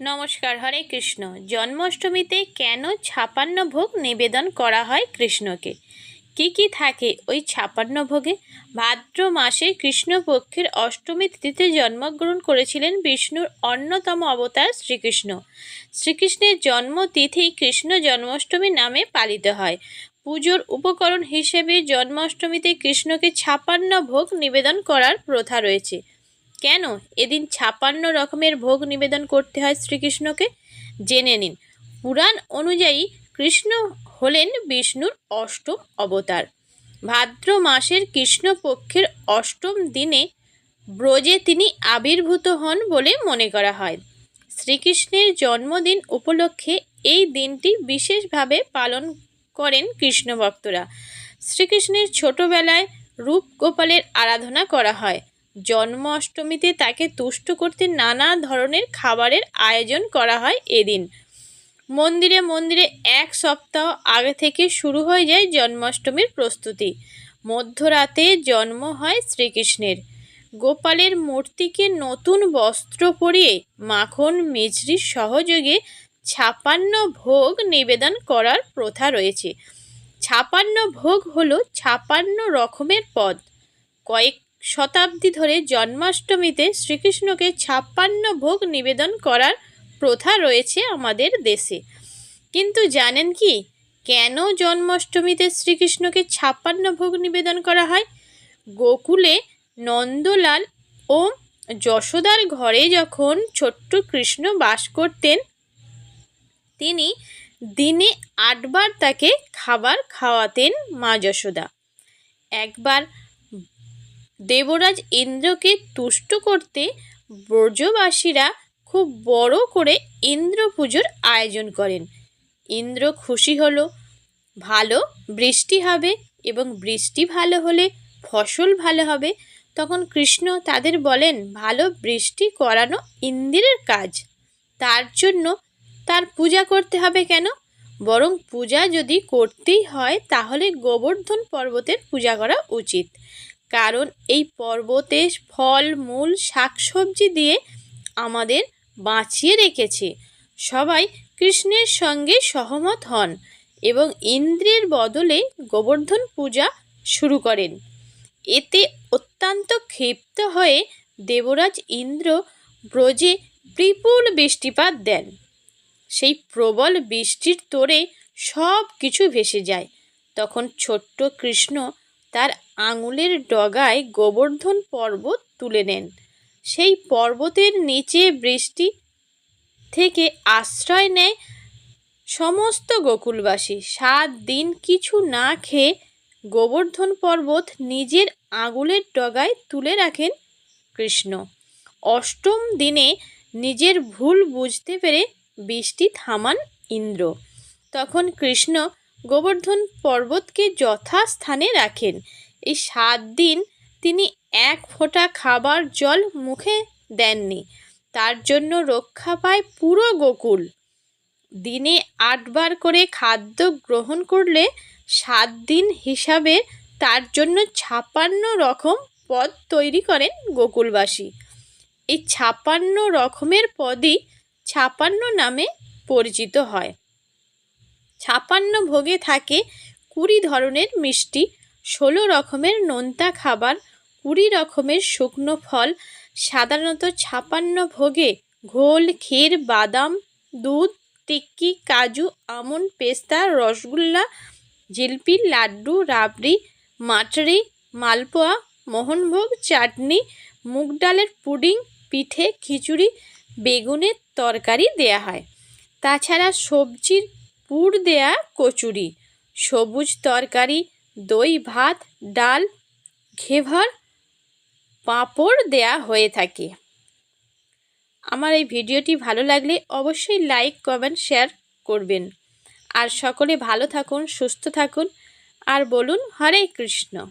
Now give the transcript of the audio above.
নমস্কার, হরে কৃষ্ণ। জন্মাষ্টমীতে কেন ছাপান্ন ভোগ নিবেদন করা হয় কৃষ্ণকে? কি কি থাকে ওই ছাপান্ন ভোগে? ভাদ্র মাসে কৃষ্ণপক্ষের অষ্টমী তিথিতে জন্মগ্রহণ করেছিলেন বিষ্ণুর অন্যতম অবতার শ্রীকৃষ্ণ। শ্রীকৃষ্ণের জন্মতিথি কৃষ্ণ জন্মাষ্টমী নামে পালিত হয়। পুজোর উপকরণ হিসেবে জন্মাষ্টমীতে কৃষ্ণকে ছাপান্ন ভোগ নিবেদন করার প্রথা রয়েছে। কেন এদিন ছাপান্ন রকমের ভোগ নিবেদন করতে হয় শ্রীকৃষ্ণকে? জেনে নিন। পুরাণ অনুযায়ী কৃষ্ণ হলেন বিষ্ণুর অষ্টম অবতার। ভাদ্র মাসের কৃষ্ণপক্ষের অষ্টম দিনে ব্রজে তিনি আবির্ভূত হন বলে মনে করা হয়। শ্রীকৃষ্ণের জন্মদিন উপলক্ষে এই দিনটি বিশেষভাবে পালন করেন কৃষ্ণ ভক্তরা শ্রীকৃষ্ণের ছোটবেলায় রূপ গোপালের আরাধনা করা হয়। জন্ম অষ্টমীতে তাকে তুষ্ট করতে নানা ধরনের খাবারের আয়োজন করা হয় এদিন। মন্দিরে মন্দিরে এক সপ্তাহ আগে থেকে শুরু হয়ে যায় জন্মাষ্টমীর প্রস্তুতি। মধ্যরাতে জন্ম হয় শ্রীকৃষ্ণের। গোপালের মূর্তিকে নতুন বস্ত্র পরিয়ে মাখন মিছরির সহযোগে ছাপান্ন ভোগ নিবেদন করার প্রথা রয়েছে। ছাপান্ন ভোগ হলো ছাপান্ন রকমের পদ। কয়েক শতাব্দী ধরে জন্মাষ্টমীতে শ্রীকৃষ্ণকে ছাপ্পান্ন ভোগ নিবেদন করার প্রথা রয়েছে আমাদের দেশে। কিন্তু জানেন কি? কেন জন্মাষ্টমীতে শ্রীকৃষ্ণকে ছাপ্পান্ন ভোগ নিবেদন করা হয়? গোকুলে নন্দলাল ও যশোদার ঘরে যখন ছোট্ট কৃষ্ণ বাস করতেন, তিনি দিনে আটবার তাকে খাবার খাওয়াতেন মা যশোদা। একবার দেবরাজ ইন্দ্রকে তুষ্ট করতে ব্রজবাসীরা খুব বড় করে ইন্দ্র পুজোর আয়োজন করেন। ইন্দ্র খুশি হলো, ভালো বৃষ্টি হবে এবং বৃষ্টি ভালো হলে ফসল ভালো হবে। তখন কৃষ্ণ তাদের বলেন, ভালো বৃষ্টি করানো ইন্দ্রের কাজ। তার জন্য তার পূজা করতে হবে কেন? বরং পূজা যদি করতেই হয় তাহলে গোবর্ধন পর্বতের পূজা করা উচিত। কারণ এই পর্বতে ফল, মূল, শাকসবজি দিয়ে আমাদের বাঁচিয়ে রেখেছে। সবাই কৃষ্ণের সঙ্গে সহমত হন এবং ইন্দ্রের বদলে গোবর্ধন পূজা শুরু করেন। এতে অত্যন্ত ক্ষিপ্ত হয়ে দেবরাজ ইন্দ্র ব্রজে বিপুল বৃষ্টিপাত দেন। সেই প্রবল বৃষ্টির তোরে সব কিছু ভেসে যায়। তখন ছোট্ট কৃষ্ণ তার আঙুলের ডগায় গোবর্ধন পর্বত তুলে নেন। সেই পর্বতের নিচে বৃষ্টি থেকে আশ্রয় নেয় সমস্ত গোকুলবাসী। সাত দিন কিছু না খেয়ে গোবর্ধন পর্বত নিজের আঙুলের ডগায় তুলে রাখেন কৃষ্ণ। অষ্টম দিনে নিজের ভুল বুঝতে পেরে বৃষ্টি থামান ইন্দ্র। তখন কৃষ্ণ গোবর্ধন পর্বতকে যথাস্থানে রাখেন। এই সাত দিন তিনি এক ফোঁটা খাবার জল মুখে দেননি। তার জন্য রক্ষা পায় পুরো গোকুল। দিনে আটবার করে খাদ্য গ্রহণ করলে সাত দিন হিসাবে তার জন্য ছাপান্ন রকম পদ তৈরি করেন গোকুলবাসী। এই ছাপান্ন রকমের পদই ছাপান্ন নামে পরিচিত হয়। ছাপান্ন ভোগে থাকে কুড়ি ধরনের মিষ্টি, ষোলো রকমের নোনতা খাবার, কুড়ি রকমের শুকনো ফল, সাধারণত ছাপান্ন ভোগে ঘোল, ক্ষীর, বাদাম, দুধ, টিক্কি, কাজু, আমন, পেস্তা, রসগোল্লা, জিলপি, লাড্ডু, রাবড়ি, মাটরি, মালপোয়া, মোহনভোগ, চাটনি, মুগ ডালের পুডিং, পিঠে খিচুড়ি, বেগুনের তরকারি দেয়া হয়। তাছাড়া সবজির পুর দেয়া কচুরি, সবুজ তরকারি, দই, ভাত, ডাল, ঘেভার, পাঁপড় দেয়া হয়ে থাকে। আমার এই ভিডিওটি ভালো লাগলে অবশ্যই লাইক, কমেন্ট, শেয়ার করবেন। আর সকলে ভালো থাকুন, সুস্থ থাকুন। আর বলুন, হরে কৃষ্ণ।